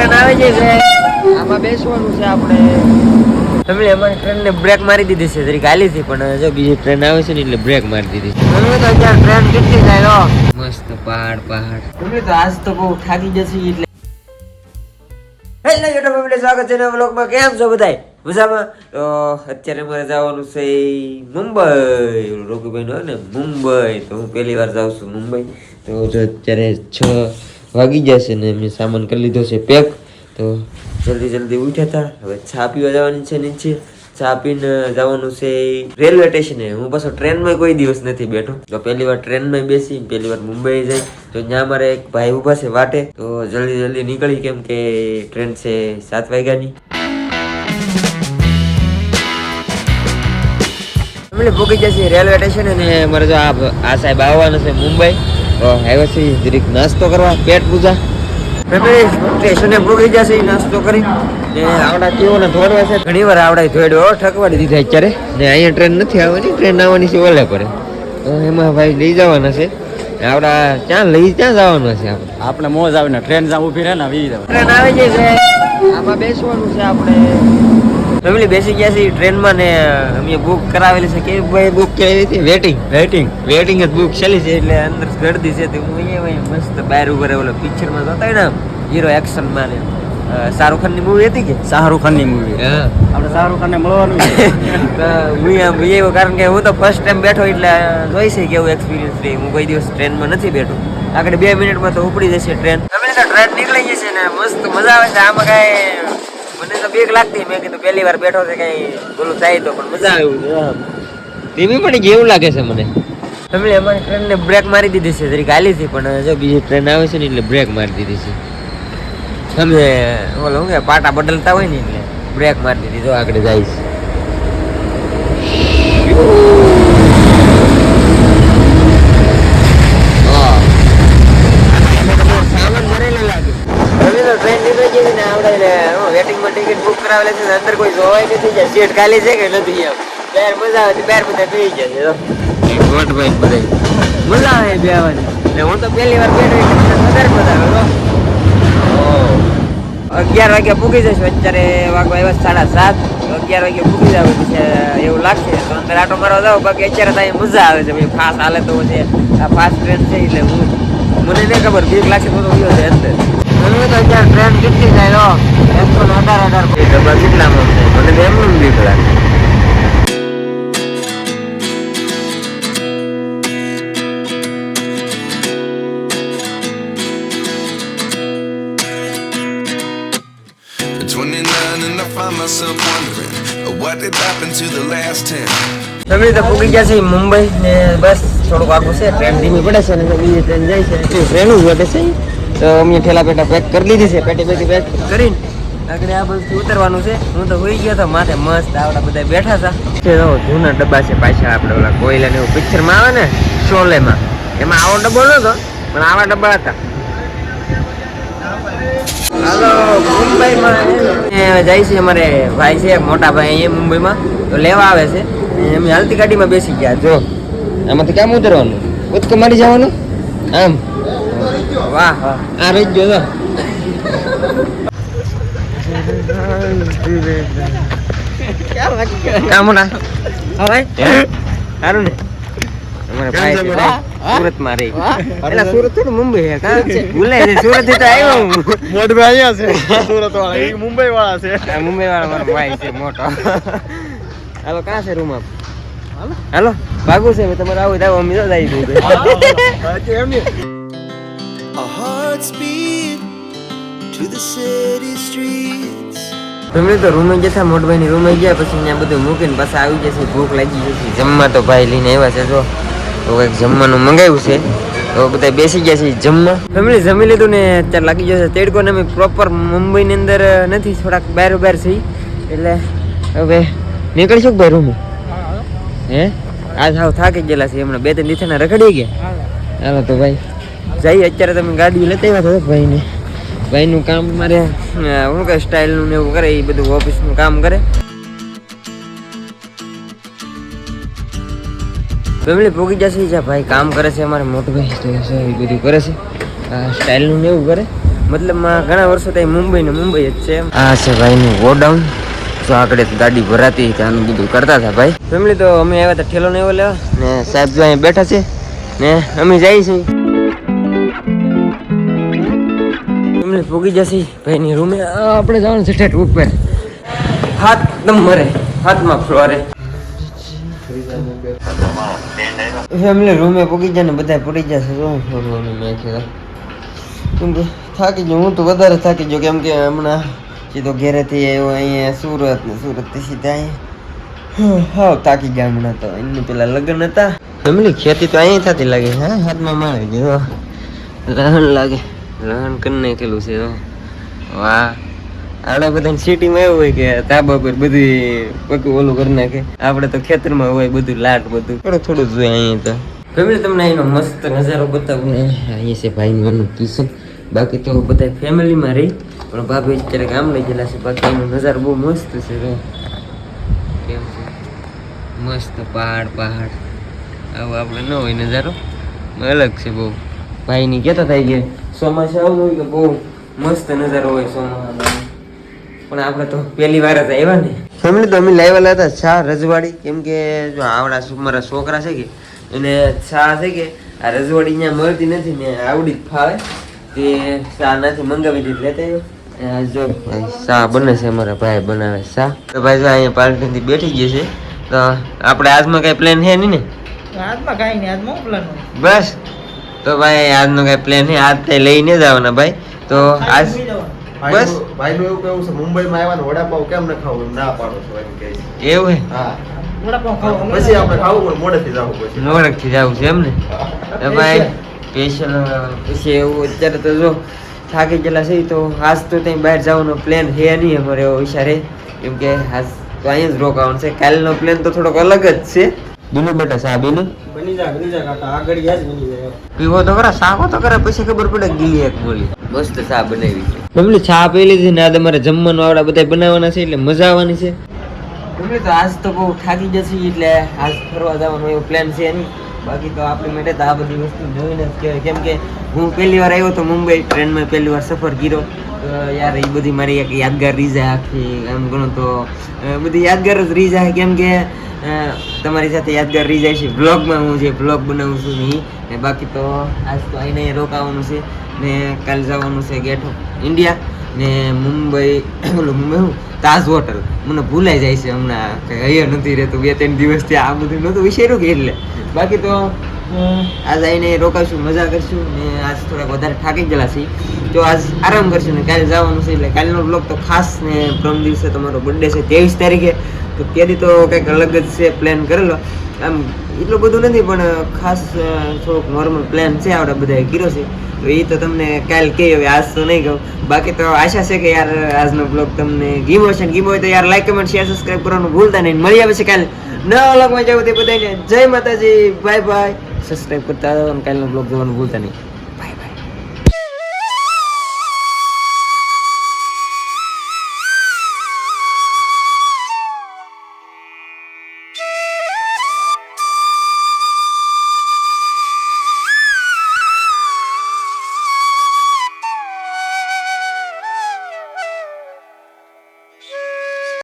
Train આવે છે આમાં બેસવાનું છે આપણે. તમે અમારી ટ્રેનને બ્રેક મારી દીધી છે તરીકે હાલી હતી પણ જો બીજી ટ્રેન આવે છે ને એટલે બ્રેક મારી દીધી તમે તો અત્યારે ટ્રેન કેટલી જાય મસ્ત પહાડ પહાડ. તમે તો આજ તો બહુ થાકી જશે એટલે. હેલો યુટ્યુબ ફેમિલી સ્વાગત છે નવા વ્લોગમાં કેમ છો બધાય? મજામાં? તો અત્યારે મારે જવાનું છે મુંબઈ. રોકીભાઈ હોય ને મુંબઈ. તો હું પહેલી વાર જાઉં છું મુંબઈ. તો જો અત્યારે છ વાગી જશે ને મેં સામાન કરી લીધો છે પેક. તો જલ્દી જલ્દી ઉઠ્યા હતા. હવે ચા પીવા જવાની છે નીચે. ચા પીને જવાનું છે રેલવે સ્ટેશને. હું પાછો ટ્રેનમાં કોઈ દિવસ નથી બેઠો. તો પહેલી વાર ટ્રેનમાં બેસી પહેલી વાર મુંબઈ જાય તો ત્યાં મારે એક ભાઈ ઊભા છે વાટે. તો જલ્દી જલ્દી નીકળી કેમ કે ટ્રેન છે સાત વાગ્યાની. ફેમિલી ભૂગી જશે રેલવે સ્ટેશન અને મારે જો આ સાહેબ આવવાના છે મુંબઈ. આવ્યો છે. જરીક નાસ્તો કરવા. પેટ પૂજા. સ્ટેશને ભૂગી જશે નાસ્તો કરી. ને આવડા કેવોને ધોડવા છે. ઘણી વાર આવડા ધોડ્યો ઠકવાડી દીધા અત્યારે. ને અહીંયા ટ્રેન નથી આવવાની ટ્રેન આવવાની છે ઓલે પડે તો એમાં ભાઈ લઈ જવાના છે. આવડા ક્યાં લઈ ક્યાં જવાના છે આપણે? આપણે મોજ આવે ને ટ્રેન જ્યાં ઊભી રહે ને ટ્રેન આવી છે. આમાં બેસવાનું છે આપણે. ફેમિલી બેસી ગયા છે ટ્રેનમાં ને અમે બુક કરાવેલી છે. કેવી ભાઈ બુક કેવી હતી? વેટિંગ વેટિંગ વેટિંગ જ બુક ચાલી છે એટલે અંદર ગળદી છે. તો હું અહીંયા મસ્ત બહાર ઊભા રહેલો પિક્ચરમાં જોતા હોય ને હીરો એક્શનમાં ને. શાહરુખ ખાનની મૂવી હતી કે? શાહરુખ ખાનની મૂવી હા. આપણે શાહરુખ ખાનને મળવાનું હું આમ એવું કારણ કે હું તો ફર્સ્ટ ટાઈમ બેઠો એટલે જોઈ છે કેવું એક્સપિરિયન્સ રહી હું કોઈ દિવસ ટ્રેનમાં નથી બેઠો. આગળ બે મિનિટમાં તો ઉપડી જશે ટ્રેન. તમે તો ટ્રેન નીકળી જશે ને મસ્ત મજા આવે છે. આમાં કાંઈ તો બીક લાગતી. મેં કીધું પહેલી વાર બેઠો છે કઈ બોલું થાય તો પણ મજા આવી છે ધીમી પડી ગઈ એવું લાગે છે મને. તમે અમારી ટ્રેનને બ્રેક મારી દીધી છે તરીકે હાલી હતી પણ જો બીજી ટ્રેન આવે છે ને એટલે બ્રેક મારી દીધી છે. તમે ઓલો શું કે પાટા બદલતા હોય ને એટલે બ્રેક મારી દીધી જો આગળ જાય છે હા. સામાન ભરેલો લાગે. હવે તો ટ્રેન નીકળી ગઈ છે ને આપણે એટલે હું વેટિંગમાં ટિકિટ બુક કરાવેલી છે અંદર કોઈ જોવાય નથી જાય સીટ ખાલી છે કે નથી એમ. બહાર મજા આવે બહાર બધા બેસી જાય છે ગોટ ભાઈ બધા. મજા આવે બેવાની એટલે હું તો પહેલી વાર બેઠો એટલે વધારે મજા આવે અગિયાર વાગે પૂગી જશું અત્યારે વાગવા આવ્યા સાડા સાત. અગિયાર વાગે પૂગી જાવ પછી એવું લાગશે. તો અંદર આટો મારવા જાવ બાકી અત્યારે તો મજા આવે છે ભાઈ. ફાસ્ટ હાલે તો છે આ ફાસ્ટ ટ્રેન છે એટલે હું મને નહીં ખબર બીક લાગશે તો હું છે અંદર. તો અત્યારે ટ્રેન કેટલી જાય તો એકસો ને અઢાર અઢાર કેટલા મળશે. મને તો એમનું બીક લાગે. At 29 and I find myself wondering uh, what did happen to the last 10. તમે તો પૂગી ગયા છે મુંબઈ ને બસ થોડુંક આગું છે. ટ્રેન ધીમી પડે છે ને બીજી ટ્રેન જાય છે. ટ્રેન જ ઘટે છે. તો અમે ઠેલા પેટા પેક કરી લીધી છે. પેટી પેટી પેક કરીને? આગળ આ બધું ઉતરવાનું છે. હું તો હોઈ ગયો તો માથે મસ્ત આવડા બધા બેઠા હતા તો જૂના ડબ્બા છે પાછા આપણે ઓલા કોયલા ને એવું પિક્ચરમાં આવે ને શોલેમાં. એમાં આવો ડબ્બો નતો પણ આવા ડબ્બા હતા. હાલો મુંબઈમાં જાય છે અમારે ભાઈ છે મોટા ભાઈ અહીંયા મુંબઈમાં. તો લેવા આવે છે. અમે હાલતી ગાડીમાં બેસી ગયા જો. આમાંથી કેમ ઉતરવાનું? ઉચકો મારી જવાનું? આમ. વાહ વાહ. આ રહી ગયો તો ક્યાં હવે સારું ને. અમારા ભાઈ છે. સુરતમાં રહી. એટલે સુરત થોડું મુંબઈ છે? ભૂલાય છે સુરતથી તો આવ્યો હું. મોટભાઈ અહીંયા છે. સુરત વાળા મુંબઈ વાળા છે. મુંબઈ વાળો મારો ભાઈ છે મોટો. હાલો ક્યાં છે રૂમ આપ? હાલો. ભાગુ છે તમારે આવું થાય અમે તો જાય એમની તમે તો રૂમે જતા મોટભાઈ ની રૂમે ગયા પછી ત્યાં બધું મૂકીને પાછા આવી જશે ભૂખ લાગી જશે જમવા તો ભાઈ લઈને આવ્યા છે જો. તો કંઈક જમવાનું મંગાવ્યું છે. તો બધા બેસી ગયા છે જમવા. ફેમિલી જમી લીધું ને અત્યારે લાગી જશે તેડકો ને અમે પ્રોપર મુંબઈની અંદર નથી થોડાક બહાર બહાર થઈ એટલે હવે નીકળીશું ભાઈ રૂમે? હે. આજ સાવ થાકી ગયેલા છે હમણાં બે ત્રણ દિવસના રખડી ગયા. હાલો. તો ભાઈ જઈએ અત્યારે તમે ગાડી લેતા આવ્યા ભાઈને. ભાઈનું કામ મારે શું કે સ્ટાઇલનું ને એવું કરે એ બધું ઓફિસનું કામ કરે. ફેમિલી ભોગી જશે જ્યાં ભાઈ કામ કરે છે અમારે મોટું ભાઈ તો છે એ બધું કરે છે. આ સ્ટાઇલનું ને એવું કરે. મતલબમાં ઘણા વર્ષો થઈ મુંબઈ ને મુંબઈ જ છે આ છે ભાઈનું ગોડાઉન. જો આગળ ગાડી ભરાતી ત્યાંનું બધું કરતા હતા ભાઈ. ફેમિલી તો અમે આવ્યા હતા ઠેલો ને એવો લેવા. ને સાહેબ જો અહીંયા બેઠા છે. ને અમે જઈએ છીએ ફેમિલી જશે ભાઈની રૂમે. આપણે જવાનું છે ઠેઠ ઉપર. હાથ નંબરે હાથમાં ફ્લોરે ફેમિલી રૂમે પૂગી જાય ને બધા પડી જશે. જો થોડું મેં કીધું. કેમ કે થાકી ગયો, હું તો વધારે થાકી ગયો, કેમ કે હમણાં સીધો ઘેરેથી આવ્યો અહીંયા સુરત ને સુરતથી સીધા અહીંયા. હાવ થાકી ગયા હમણાં તો. એમની પેલા લગ્ન હતા. ફેમિલી ખેતી તો અહીંયા થતી લાગે હા, હાથમાં મારે ગયો લાગે. લહણ કરી નાખેલું છે વાહ. બધા સિટીમાં એવું હોય કે તાબા પર બધી પકું ઓલું કરી નાખે. આપણે તો ખેતરમાં હોય બધું, લાટ બધું. થોડું થોડું જોઈએ અહીંયા તો. ગમે તમને અહીંનો મસ્ત નજારો બતાવું અહીંયા છે ભાઈનું એનું કિચન બાકી તો બધા ફેમિલીમાં રહી. પણ ભાભી અત્યારે ગામ લઈ ગયેલા છે. બાકી એનો નજારો બહુ મસ્ત છે કેમ છે? મસ્ત પહાડ પહાડ. આવું આપણે ન હોય નજારો. અલગ છે બહુ. ભાઈની કહેતા થાય કે ચોમાસા આવું હોય કે બહુ મસ્ત નજારો હોય ચોમાસામાં. પણ આપણે તો પહેલી વાર જ આવ્યા ને. ફેમિલી તો અમે લાવેલા હતા ચા રજવાડી. કેમ કે જો આવડા મારા છોકરા છે કે એને ચા છે કે આ રજવાડી અહીંયા મળતી નથી ને આવડી જ ફાવે. તે ચા નથી મંગાવી દીધી લેતા આવ્યો. જો ભાઈ ચા બને છે અમારા ભાઈ બનાવે ચા. તો ભાઈ જો અહીંયા પાર્કિંગથી બેઠી ગઈ છે. તો આપણે આજમાં કઈ પ્લાન છે નહીં ને? આજમાં કાંઈ નહીં આજમાં પ્લાન બસ. તો ભાઈ આજનો કઈ પ્લાન નહીં આજ તે લઈને જ આવવાના ભાઈ. તો આજ બસ. ભાઈનું એવું કેવું છે મુંબઈમાં આવ્યા ને વડાપાવ કેમ ન ખાવું એમ ના પાડો છો એમ કહે છે. એવું હે હા. વડાપાઉં ખાવા પછી આપણે ખાવું પણ મોડેથી જવું પછી. નોરકથી જવું છે એમ ને? તો ભાઈ સ્પેશિયલ પછી એવું અત્યારે તો જો થાકી ગયેલા છે તો આજ તો ત્યાં બહાર જવાનો પ્લાન છે નહીં અમારે એવો વિચારે કેમ કે આજ તો અહીંયા જ રોકાવાનું છે. કાલનો પ્લાન તો થોડોક અલગ જ છે. બીનું બેટા સા બીનું બની જા બની જા કાકા આગળ યાદ બની જાય પીવો તો ખરા સાકો તો ખરા પછી ખબર પડે ગીલી એક બોલી. મસ્ત સા બનાવી છે. બબલી ચા પી લીધી ને આ તમારે જમવાનું આવડા બધા બનાવવાના છે એટલે મજા આવવાની છે. બબલી તો આજ તો બહુ થાકી જશે એટલે આજ ફરવા જવાનો એવો પ્લાન છે એની બાકી તો આપણી માટે તો આ બધી વસ્તુ જોઈને જ કહેવાય. કેમ કે હું પહેલી વાર આવ્યો તો મુંબઈ ટ્રેનમાં પહેલી વાર સફર કર્યો. તો યાર એ બધી મારી એક યાદગાર રીઝા આખી. એમ ગણો તો બધી યાદગાર જ રીઝા કેમ કે તમારી સાથે યાદગાર રહી જાય છે. બ્લોગમાં હું જે બ્લોગ બનાવું છું નહીં ને બાકી તો આજ તો આઈને રોકાવાનું છે ને કાલે જવાનું છે ગેટ ઓફ ઇન્ડિયા ને મુંબઈ, ઓલું મુંબઈ હું તાજ હોટલ મને ભૂલાઈ જાય છે હમણાં કંઈ અહીંયા નથી રહેતું. બે ત્રણ દિવસથી આ બધું નહોતું વિચાર્યું કે એટલે. બાકી તો આજ આવીને રોકાશું, મજા કરશું ને આજ થોડાક વધારે થાકી ગયેલા છીએ. તો આજ આરામ કરશું ને કાલે જવાનું છે એટલે કાલનો બ્લોગ તો ખાસ ને પ્રમ દિવસે તમારો બર્થડે છે, ત્રેવીસ તારીખે. તો ત્યાંથી તો કંઈક અલગ જ છે પ્લાન કરેલો. આમ એટલું બધું નથી, પણ ખાસ થોડુંક નોર્મલ પ્લાન છે આપણે બધાએ કર્યો છે. તો એ તો તમને કાલ કહે હવે આજ તો નહીં કહું. બાકી તો આશા છે કે યાર આજનો બ્લોગ તમને ગીમો છે ગીમો હોય તો યાર લાઈક કમેન્ટ શેર સબસ્ક્રાઈબ કરવાનું ભૂલતા નહીં. મળી આવે છે કાલ નવા બ્લોગમાં જવું તે બધાને જય માતાજી. બાય બાય સબસ્ક્રાઈબ કરતા કાલનો બ્લોગ જોવાનું ભૂલતા નહીં.